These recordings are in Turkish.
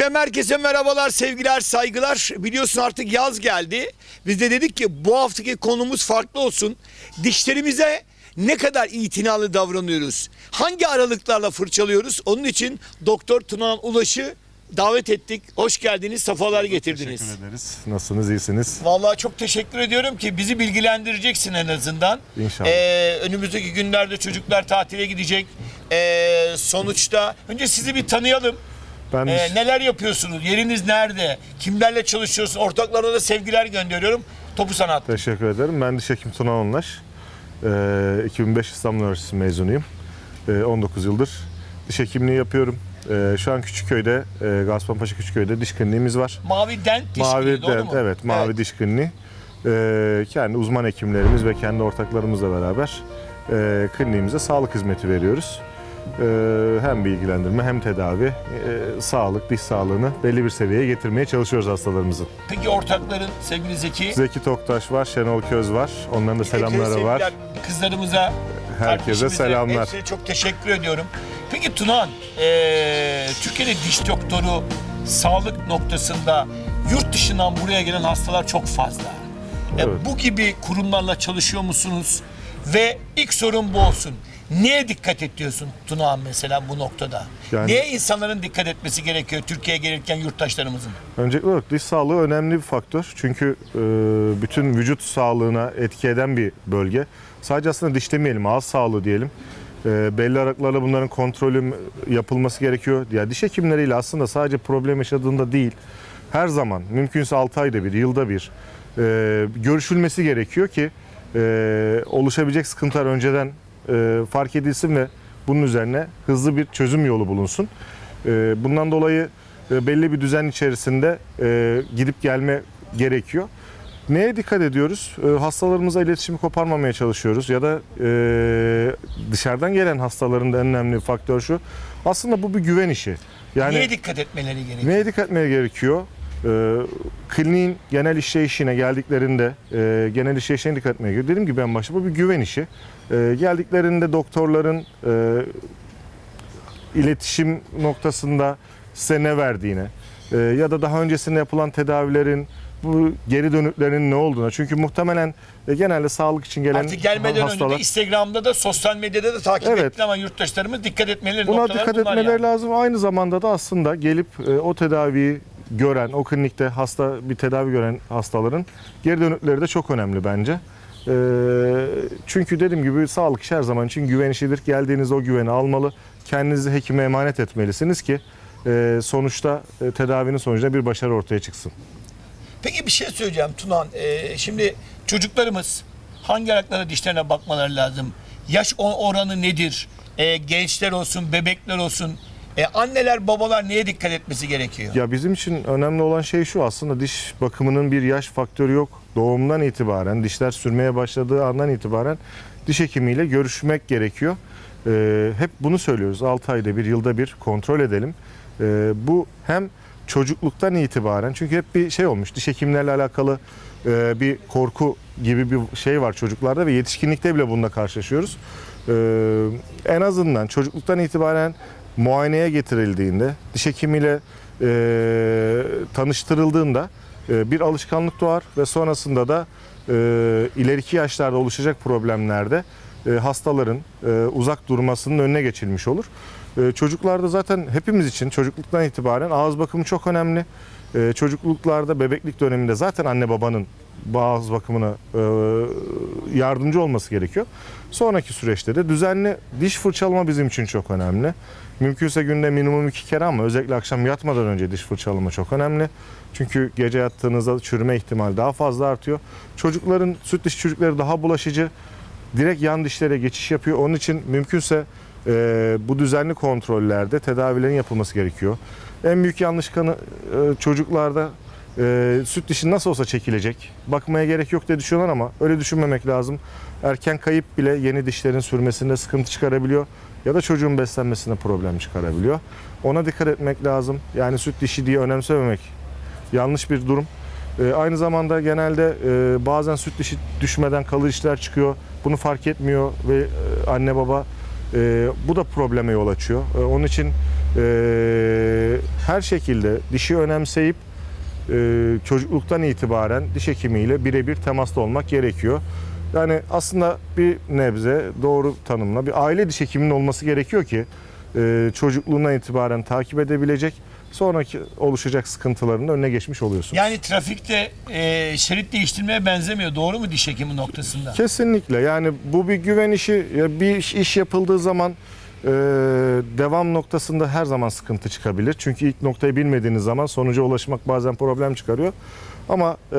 Efendim herkese merhabalar, sevgiler, saygılar. Biliyorsun artık yaz geldi. Biz de dedik ki bu haftaki konumuz farklı olsun. Dişlerimize ne kadar itinalı davranıyoruz? Hangi aralıklarla fırçalıyoruz? Onun için Doktor Tunan Ulaş'ı davet ettik. Hoş geldiniz, sefalar getirdiniz. Teşekkür ederiz. Nasılsınız? iyisiniz? Vallahi çok teşekkür ediyorum ki bizi bilgilendireceksin en azından. İnşallah. Ee, önümüzdeki günlerde çocuklar tatile gidecek. Ee, sonuçta önce sizi bir tanıyalım. Ben Ee, neler yapıyorsunuz? Yeriniz nerede? Kimlerle çalışıyorsunuz? Ortaklarına da sevgiler gönderiyorum. Topu sanat. teşekkür ederim. Ben diş hekim Tuna Onlaş. Ee, 2005 İstanbul Üniversitesi mezunuyum. Ee, 19 yıldır diş hekimliği yapıyorum. Ee, şu an Küçükköy'de, e, Gazipaşa Küçükköy'de diş kliniğimiz var. Mavi Dent diş mavi kliniği, doğru dent, mu? evet, mavi diş kliniği. Ee, kendi uzman hekimlerimiz ve kendi ortaklarımızla beraber e, kliniğimize sağlık hizmeti veriyoruz. Ee, hem bilgilendirme hem tedavi, e, sağlık, diş sağlığını belli bir seviyeye getirmeye çalışıyoruz hastalarımızın. Peki ortakların sevgili Zeki. Zeki Toktaş var, Şenol Köz var. Onların da selamları var. Kızlarımıza, Herkese selamlar. Hepsine çok teşekkür ediyorum. Peki Tunan, ee, Türkiye'de diş doktoru sağlık noktasında yurt dışından buraya gelen hastalar çok fazla. E, Evet. bu gibi kurumlarla çalışıyor musunuz? Ve ilk sorun bu olsun. Neye dikkat ediyorsun Tunan mesela bu noktada? Yani- Neye insanların dikkat etmesi gerekiyor Türkiye'ye gelirken yurttaşlarımızın? Öncelikli olarak diş sağlığı önemli bir faktör. Çünkü e, bütün vücut sağlığına etki eden bir bölge. Sadece aslında diş demeyelim, ağız sağlığı diyelim. E, belli aralıklarla bunların kontrolü yapılması gerekiyor. Ya diş hekimleriyle aslında sadece problem yaşadığında değil, her zaman mümkünse 6 ayda bir, yılda bir e, görüşülmesi gerekiyor ki e, oluşabilecek sıkıntılar önceden e, fark edilsin ve bunun üzerine hızlı bir çözüm yolu bulunsun. E, bundan dolayı e, belli bir düzen içerisinde e, gidip gelme gerekiyor. Neye dikkat ediyoruz? E, hastalarımıza iletişimi koparmamaya çalışıyoruz ya da e, dışarıdan gelen hastaların da en önemli faktör şu. Aslında bu bir güven işi. Yani Neye dikkat etmeleri gerekiyor? Neye dikkat etmeye gerekiyor? Ee, kliniğin genel işleyişine geldiklerinde e, genel işleyişine dikkat etmeye gerekiyor. Dediğim gibi en başta bu bir güven işi. Ee, geldiklerinde doktorların e, iletişim noktasında size ne verdiğine e, ya da daha öncesinde yapılan tedavilerin bu geri dönütlerinin ne olduğuna. Çünkü muhtemelen e, genelde sağlık için gelen Artık gelmeden hastalar önce de Instagram'da da sosyal medyada da takip Evet. ettin ama yurttaşlarımız dikkat etmeleri Buna dikkat etmeleri yani. lazım. Aynı zamanda da aslında gelip e, o tedaviyi gören, o klinikte hasta bir tedavi gören hastaların geri dönütleri de çok önemli bence. E, çünkü dediğim gibi sağlık işi her zaman için güven işidir. Geldiğinizde o güveni almalı. Kendinizi hekime emanet etmelisiniz ki e, sonuçta e, tedavinin sonucunda bir başarı ortaya çıksın. Peki bir şey söyleyeceğim Tunan. Ee, şimdi çocuklarımız hangi ayaklara dişlerine bakmaları lazım? Yaş oranı nedir? Ee, gençler olsun, bebekler olsun. Ee, anneler, babalar neye dikkat etmesi gerekiyor? Ya bizim için önemli olan şey şu aslında diş bakımının bir yaş faktörü yok. Doğumdan itibaren dişler sürmeye başladığı andan itibaren diş hekimiyle görüşmek gerekiyor. Ee, hep bunu söylüyoruz. 6 ayda bir, yılda bir kontrol edelim. Ee, bu hem çocukluktan itibaren çünkü hep bir şey olmuş diş hekimlerle alakalı e, bir korku gibi bir şey var çocuklarda ve yetişkinlikte bile bununla karşılaşıyoruz. Ee, en azından çocukluktan itibaren muayeneye getirildiğinde, diş hekimiyle e, tanıştırıldığında e, bir alışkanlık doğar ve sonrasında da e, ileriki yaşlarda oluşacak problemlerde e, hastaların e, uzak durmasının önüne geçilmiş olur. E, çocuklarda zaten hepimiz için çocukluktan itibaren ağız bakımı çok önemli. E, çocukluklarda, bebeklik döneminde zaten anne babanın bu ağız bakımına e, yardımcı olması gerekiyor. Sonraki süreçte de düzenli diş fırçalama bizim için çok önemli. Mümkünse günde minimum iki kere ama özellikle akşam yatmadan önce diş fırçalama çok önemli. Çünkü gece yattığınızda çürüme ihtimali daha fazla artıyor. Çocukların, süt diş çocukları daha bulaşıcı. Direkt yan dişlere geçiş yapıyor. Onun için mümkünse e, bu düzenli kontrollerde tedavilerin yapılması gerekiyor. En büyük yanlış kanı e, çocuklarda e, süt dişi nasıl olsa çekilecek. Bakmaya gerek yok diye düşünüyorlar ama öyle düşünmemek lazım. Erken kayıp bile yeni dişlerin sürmesinde sıkıntı çıkarabiliyor ya da çocuğun beslenmesinde problem çıkarabiliyor. Ona dikkat etmek lazım. Yani süt dişi diye önemsememek yanlış bir durum. E, aynı zamanda genelde e, bazen süt dişi düşmeden kalı dişler çıkıyor. Bunu fark etmiyor ve e, anne baba e, bu da probleme yol açıyor. E, onun için Ee, her şekilde dişi önemseyip e, çocukluktan itibaren diş hekimiyle birebir temasta olmak gerekiyor. Yani aslında bir nebze doğru tanımla bir aile diş hekiminin olması gerekiyor ki e, çocukluğundan itibaren takip edebilecek sonraki oluşacak sıkıntıların önüne geçmiş oluyorsun. Yani trafikte e, şerit değiştirmeye benzemiyor. Doğru mu diş hekimi noktasında? Kesinlikle yani bu bir güven işi Ya bir iş, iş yapıldığı zaman e, devam noktasında her zaman sıkıntı çıkabilir. Çünkü ilk noktayı bilmediğiniz zaman sonuca ulaşmak bazen problem çıkarıyor. Ama e,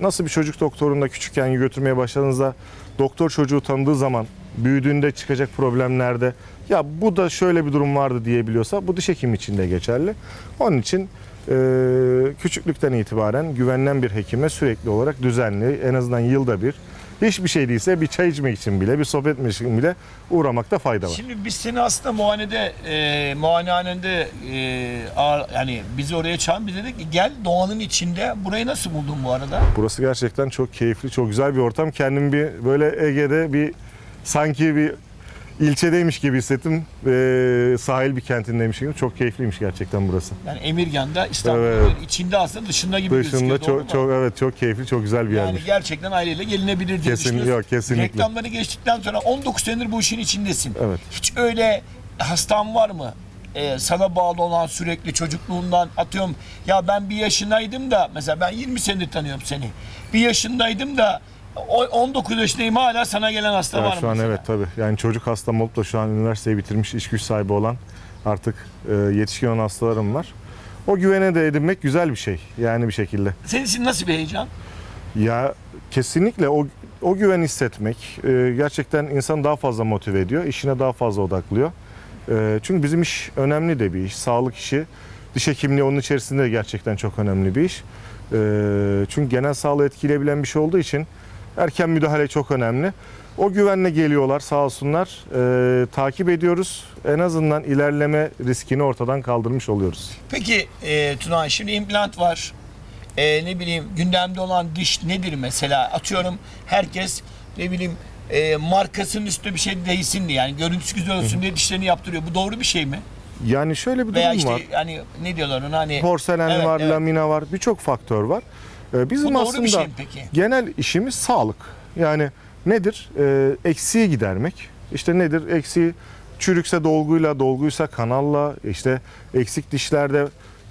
nasıl bir çocuk doktorunda küçükken götürmeye başladığınızda doktor çocuğu tanıdığı zaman büyüdüğünde çıkacak problemlerde ya bu da şöyle bir durum vardı diyebiliyorsa bu diş hekimi için de geçerli. Onun için e, küçüklükten itibaren güvenilen bir hekime sürekli olarak düzenli en azından yılda bir hiçbir şey değilse bir çay içmek için bile bir sohbet etmek için bile uğramakta fayda var. Şimdi biz seni aslında muayenede, e, muayenehanende e, ağır- yani bizi oraya çağırın. Biz dedik ki gel doğanın içinde. Burayı nasıl buldun bu arada? Burası gerçekten çok keyifli, çok güzel bir ortam. Kendimi bir böyle Ege'de bir sanki bir ilçedeymiş gibi hissettim. Ee, sahil bir kentindeymiş gibi. Çok keyifliymiş gerçekten burası. Yani Emirgan'da İstanbul'un Evet. içinde aslında dışında gibi Dışında gözüküyor. doğru mu? çok çok evet çok keyifli, çok güzel bir Yani yermiş. gerçekten aileyle gelinebilir diye Kesin- düşünüyorsun. yok, kesinlikle. Reklamları geçtikten sonra 19 senedir bu işin içindesin. Evet. Hiç öyle hastan var mı? Ee, sana bağlı olan sürekli çocukluğundan atıyorum ya ben bir yaşındaydım da mesela ben 20 senedir tanıyorum seni. Bir yaşındaydım da o- 19 yaşındayım hala sana gelen hasta var mı? şu an mesela? evet tabii. Yani çocuk hastam olup da şu an üniversiteyi bitirmiş, iş güç sahibi olan artık e, yetişkin olan hastalarım var. O güvene de edinmek güzel bir şey. Yani bir şekilde. Senin için nasıl bir heyecan? Ya kesinlikle o o güven hissetmek e, gerçekten insanı daha fazla motive ediyor, işine daha fazla odaklıyor. E, çünkü bizim iş önemli de bir iş, sağlık işi. Diş hekimliği onun içerisinde de gerçekten çok önemli bir iş. E, çünkü genel sağlığı etkileyebilen bir şey olduğu için erken müdahale çok önemli. O güvenle geliyorlar sağ olsunlar. E, takip ediyoruz. En azından ilerleme riskini ortadan kaldırmış oluyoruz. Peki e, Tuna şimdi implant var. E, ne bileyim gündemde olan diş nedir mesela? Atıyorum herkes ne bileyim e, markasının üstüne bir şey değsin diye yani görüntüsü güzel olsun diye dişlerini yaptırıyor. Bu doğru bir şey mi? Yani şöyle bir Veya durum işte var. hani ne diyorlar ona hani Porselen Evet, var, evet. lamina var, birçok faktör var. Ee, bizim Bu aslında şey genel işimiz sağlık. Yani nedir? Ee, eksiği gidermek. İşte nedir? Eksiği çürükse dolguyla, dolguysa kanalla, işte eksik dişlerde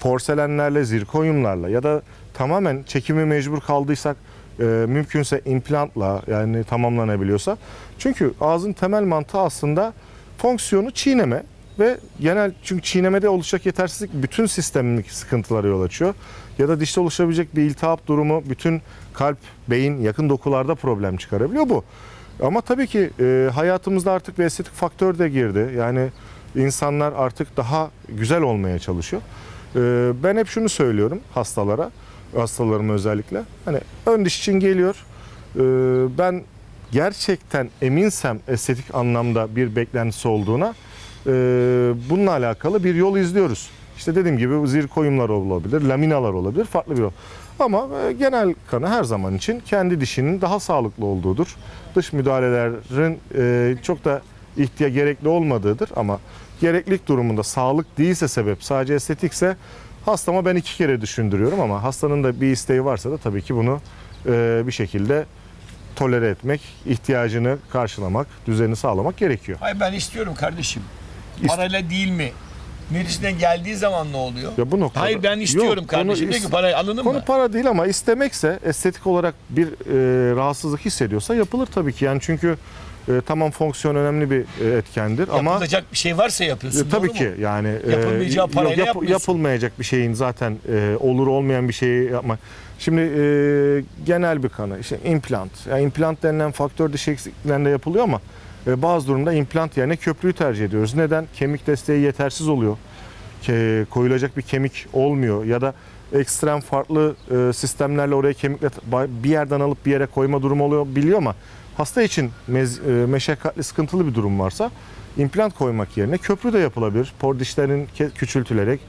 porselenlerle, zirkonyumlarla ya da tamamen çekimi mecbur kaldıysak e, mümkünse implantla yani tamamlanabiliyorsa. Çünkü ağzın temel mantığı aslında fonksiyonu çiğneme ve genel çünkü çiğnemede oluşacak yetersizlik bütün sistemin sıkıntılara yol açıyor. Ya da dişte oluşabilecek bir iltihap durumu bütün kalp, beyin, yakın dokularda problem çıkarabiliyor bu. Ama tabii ki e, hayatımızda artık bir estetik faktör de girdi. Yani insanlar artık daha güzel olmaya çalışıyor. E, ben hep şunu söylüyorum hastalara, hastalarıma özellikle. Hani ön diş için geliyor. E, ben gerçekten eminsem estetik anlamda bir beklentisi olduğuna e, bununla alakalı bir yol izliyoruz. İşte dediğim gibi zirkoyumlar olabilir, laminalar olabilir, farklı bir yol. Ama e, genel kanı her zaman için kendi dişinin daha sağlıklı olduğudur. Dış müdahalelerin e, çok da ihtiya gerekli olmadığıdır ama gereklilik durumunda sağlık değilse sebep sadece estetikse hastama ben iki kere düşündürüyorum ama hastanın da bir isteği varsa da tabii ki bunu e, bir şekilde tolere etmek, ihtiyacını karşılamak, düzeni sağlamak gerekiyor. Hayır ben istiyorum kardeşim. Parayla değil mi? Neresine geldiği zaman ne oluyor? Ya bu noktada Hayır ben istiyorum Yok, kardeşim. konu ki parayı Konu mı? para değil ama istemekse estetik olarak bir e, rahatsızlık hissediyorsa yapılır tabii ki. Yani çünkü e, tamam fonksiyon önemli bir e, etkendir ama Yapılacak bir şey varsa yapıyorsun. e, tabii ki mu? yani e, Yapılmayacağı parayla yapmıyorsun. yapılmayacak bir şeyin zaten e, olur olmayan bir şeyi yapmak. Şimdi e, genel bir kanı işte implant. Yani implant denilen faktör eksikliklerinde yapılıyor ama bazı durumda implant yerine köprüyü tercih ediyoruz. Neden? Kemik desteği yetersiz oluyor. Koyulacak bir kemik olmuyor ya da ekstrem farklı e, sistemlerle oraya kemikle bir yerden alıp bir yere koyma durumu oluyor biliyor ama hasta için e, meşakkatli sıkıntılı bir durum varsa implant koymak yerine köprü de yapılabilir. Por dişlerin küçültülerek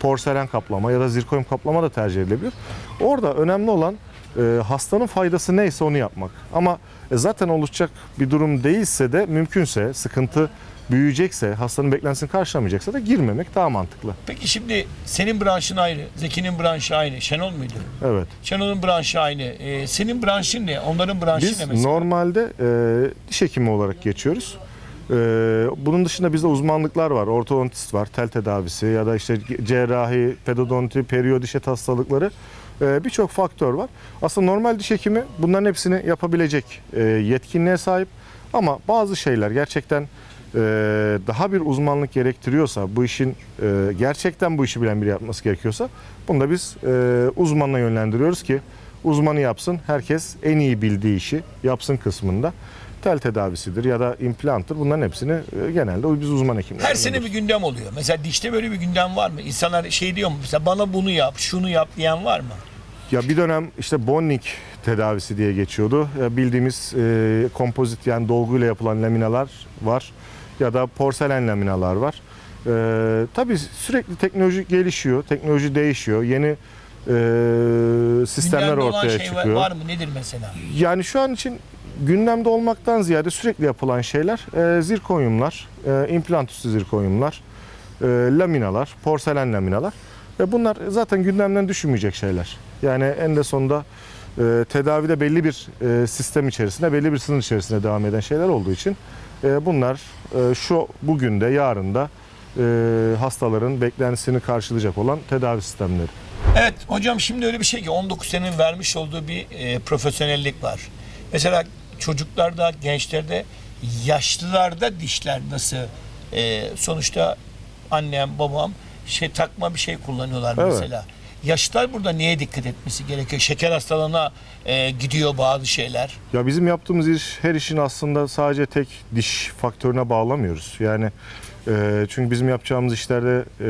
porselen kaplama ya da zirkonyum kaplama da tercih edilebilir. Orada önemli olan e, hastanın faydası neyse onu yapmak. Ama e, zaten oluşacak bir durum değilse de mümkünse sıkıntı büyüyecekse, hastanın beklentisini karşılamayacaksa da girmemek daha mantıklı. Peki şimdi senin branşın ayrı, Zeki'nin branşı aynı. Şenol muydu? Evet. Şenol'un branşı aynı. Ee, senin branşın ne? Onların branşı ne Biz mesela? normalde e, diş hekimi olarak geçiyoruz. E, bunun dışında bizde uzmanlıklar var. Ortodontist var, tel tedavisi ya da işte cerrahi, pedodonti, periyodişet hastalıkları. E, Birçok faktör var. Aslında normal diş hekimi bunların hepsini yapabilecek e, yetkinliğe sahip. Ama bazı şeyler gerçekten e, daha bir uzmanlık gerektiriyorsa, bu işin e, gerçekten bu işi bilen biri yapması gerekiyorsa bunu da biz uzmanına yönlendiriyoruz ki uzmanı yapsın. Herkes en iyi bildiği işi yapsın kısmında. Tel tedavisidir ya da implanttır. Bunların hepsini e, genelde biz uzman hekimler. Her sene bir gündem oluyor. Mesela dişte böyle bir gündem var mı? İnsanlar şey diyor mu? Mesela bana bunu yap, şunu yap diyen var mı? Ya bir dönem işte Bonnik tedavisi diye geçiyordu. Ya bildiğimiz e, kompozit yani dolguyla yapılan laminalar var ya da porselen laminalar var. E, tabii sürekli teknoloji gelişiyor, teknoloji değişiyor. Yeni e, sistemler Gündemde olan ortaya şey var- çıkıyor. var mı? Nedir mesela? Yani şu an için gündemde olmaktan ziyade sürekli yapılan şeyler e, zirkonyumlar, e, implant üstü zirkonyumlar, e, laminalar, porselen laminalar. Ve bunlar zaten gündemden düşmeyecek şeyler. Yani en de sonunda e, tedavide belli bir e, sistem içerisinde, belli bir sınır içerisinde devam eden şeyler olduğu için e, bunlar e, şu bugün de yarın da e, hastaların beklentisini karşılayacak olan tedavi sistemleri. Evet hocam şimdi öyle bir şey ki 19 senenin vermiş olduğu bir e, profesyonellik var. Mesela çocuklarda, gençlerde, yaşlılarda dişler nasıl? E, sonuçta annem, babam şey takma bir şey kullanıyorlar Evet. mesela. Yaşlılar burada neye dikkat etmesi gerekiyor? Şeker hastalığına e, gidiyor bazı şeyler. Ya bizim yaptığımız iş her işin aslında sadece tek diş faktörüne bağlamıyoruz. Yani e, çünkü bizim yapacağımız işlerde e,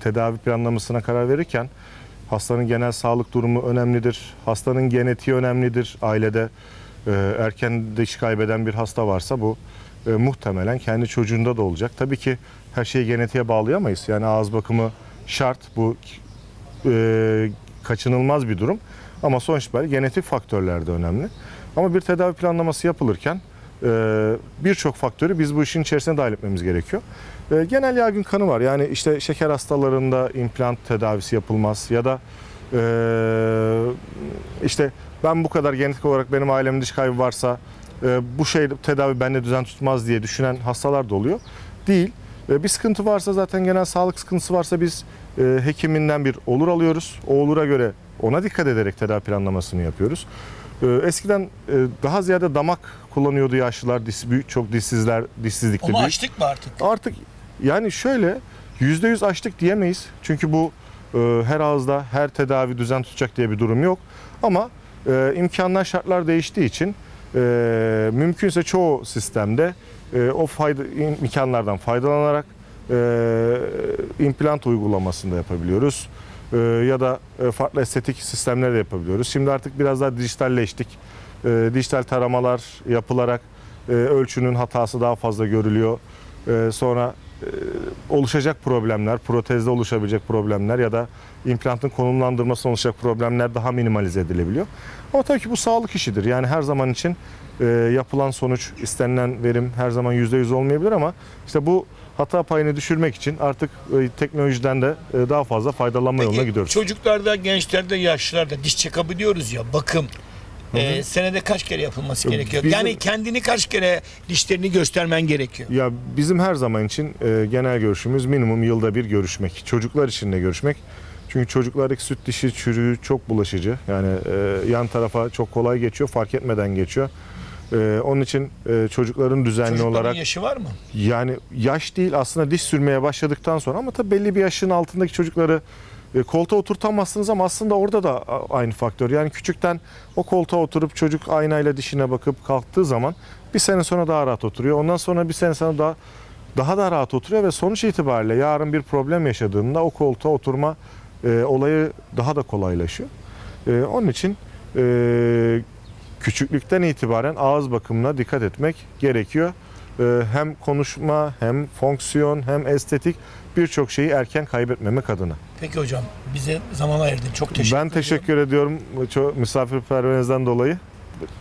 tedavi planlamasına karar verirken hastanın genel sağlık durumu önemlidir. Hastanın genetiği önemlidir. Ailede e, erken diş kaybeden bir hasta varsa bu e, muhtemelen kendi çocuğunda da olacak. Tabii ki her şeyi genetiğe bağlayamayız. Yani ağız bakımı şart. Bu e, kaçınılmaz bir durum. Ama sonuç itibariyle genetik faktörler de önemli. Ama bir tedavi planlaması yapılırken e, birçok faktörü biz bu işin içerisine dahil etmemiz gerekiyor. E, genel yaygın kanı var. Yani işte şeker hastalarında implant tedavisi yapılmaz ya da işte ben bu kadar genetik olarak benim ailemin diş kaybı varsa e, bu şey tedavi bende düzen tutmaz diye düşünen hastalar da oluyor. Değil. E, bir sıkıntı varsa zaten genel sağlık sıkıntısı varsa biz e, hekiminden bir olur alıyoruz. O olura göre ona dikkat ederek tedavi planlamasını yapıyoruz. Eskiden daha ziyade damak kullanıyordu yaşlılar, çok dişsizler, dişsizlikte Onu büyük. açtık mı artık? Artık yani şöyle yüzde yüz açtık diyemeyiz. Çünkü bu her ağızda her tedavi düzen tutacak diye bir durum yok. Ama e, imkanlar şartlar değiştiği için e, mümkünse çoğu sistemde e, o fayda, imkanlardan faydalanarak implant uygulamasında yapabiliyoruz. Ya da farklı estetik sistemler de yapabiliyoruz. Şimdi artık biraz daha dijitalleştik. Dijital taramalar yapılarak ölçünün hatası daha fazla görülüyor. Sonra oluşacak problemler, protezde oluşabilecek problemler ya da implantın konumlandırmasında oluşacak problemler daha minimalize edilebiliyor. Ama tabii ki bu sağlık işidir. Yani her zaman için e, yapılan sonuç, istenilen verim her zaman %100 olmayabilir ama işte bu hata payını düşürmek için artık e, teknolojiden de e, daha fazla faydalanma yoluna gidiyoruz. Çocuklarda, gençlerde, yaşlılarda diş check-up'ı diyoruz ya bakım. Ee, senede kaç kere yapılması gerekiyor? bizim- Yani kendini kaç kere dişlerini göstermen gerekiyor? Ya bizim her zaman için e, genel görüşümüz minimum yılda bir görüşmek. Çocuklar için de görüşmek. Çünkü çocuklardaki süt dişi çürüğü çok bulaşıcı. Yani e, yan tarafa çok kolay geçiyor, fark etmeden geçiyor. E, onun için e, çocukların düzenli Çocukların olarak yaşı var mı? yani yaş değil aslında diş sürmeye başladıktan sonra ama tabii belli bir yaşın altındaki çocukları e, koltuğa oturtamazsınız ama aslında orada da aynı faktör. Yani küçükten o koltuğa oturup çocuk aynayla dişine bakıp kalktığı zaman bir sene sonra daha rahat oturuyor. Ondan sonra bir sene sonra daha daha da rahat oturuyor ve sonuç itibariyle yarın bir problem yaşadığında o koltuğa oturma e, olayı daha da kolaylaşıyor. E, onun için e, küçüklükten itibaren ağız bakımına dikkat etmek gerekiyor. E, hem konuşma hem fonksiyon hem estetik birçok şeyi erken kaybetmemek adına. Peki hocam bize zaman ayırdın. Çok teşekkür ben teşekkür ediyorum çok misafirperverinizden dolayı.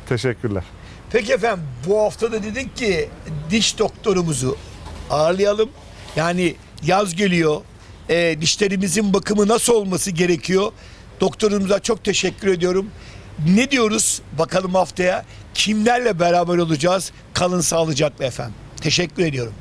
Teşekkürler. Peki efendim bu hafta da dedik ki diş doktorumuzu ağırlayalım. Yani yaz geliyor. E, dişlerimizin bakımı nasıl olması gerekiyor? Doktorumuza çok teşekkür ediyorum. Ne diyoruz bakalım haftaya? Kimlerle beraber olacağız? Kalın sağlıcakla efendim. Teşekkür ediyorum.